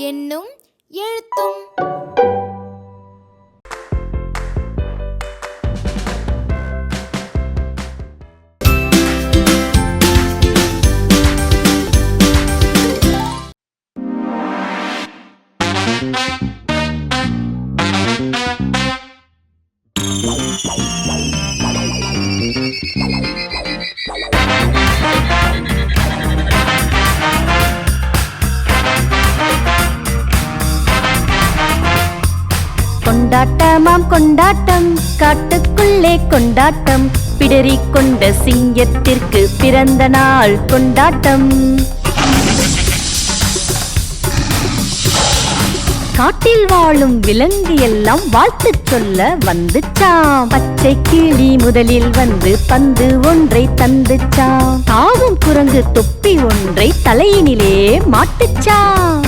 என்னும் எழுத்தும். கொண்டாட்டமாம் கொண்டாட்டம். காட்டுக்குள்ளே கொண்டாட்டம். பிடரிக் கொண்ட சிங்கத்திற்கு பிறந்த நாள் கொண்டாட்டம். காட்டில் வாழும் விலங்கு எல்லாம் வாழ்த்து சொல்ல வந்துச்சாம் பச்சை கிளி முதலில் வந்து பந்து ஒன்றை தந்துச்சாம் தாவும் குரங்கு தொப்பி ஒன்றை தலையினிலே மாட்டுச்சாம்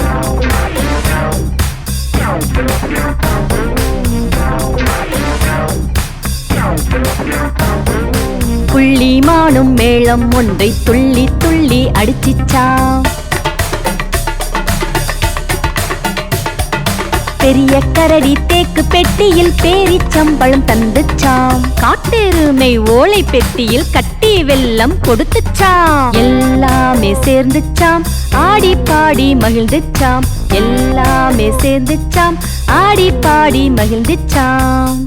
புள்ளி மானும் மேளம் ஒன்றை துள்ளி துள்ளி அடிச்சிச்சாம் பெரிய கரடி தேக்கு பெட்டியில் பேரிச்சம்பழம் தந்துச்சாம். காட்டெருமை ஓலை பெட்டியில் கட்டி வெல்லம் கொடுத்துச்சாம். எல்லாமே சேர்ந்துச்சாம் ஆடி பாடி மகிழ்ந்துச்சாம். எல்லாமே சேர்ந்துச்சாம் ஆடி பாடி மகிழ்ந்துச்சாம்.